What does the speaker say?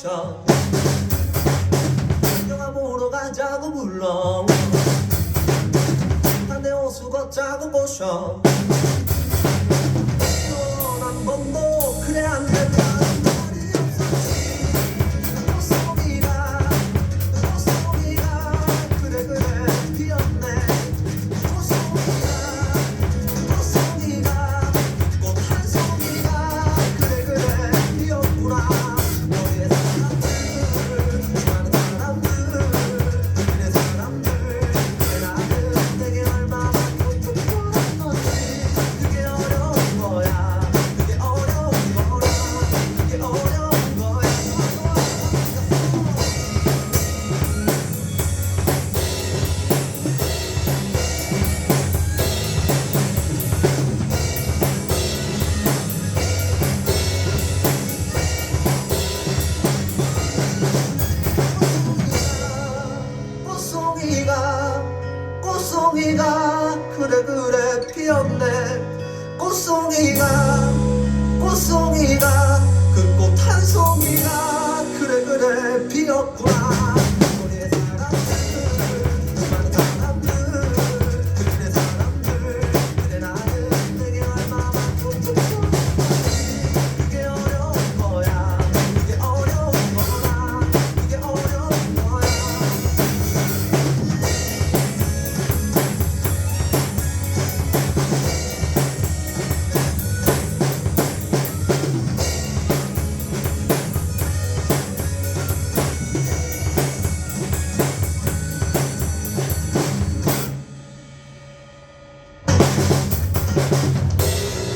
션 영화 보러 가자고 불러. 반대 호수 걷자고 모션 꽃송이가 꽃송이가 그래 그래 피었네. 꽃송이가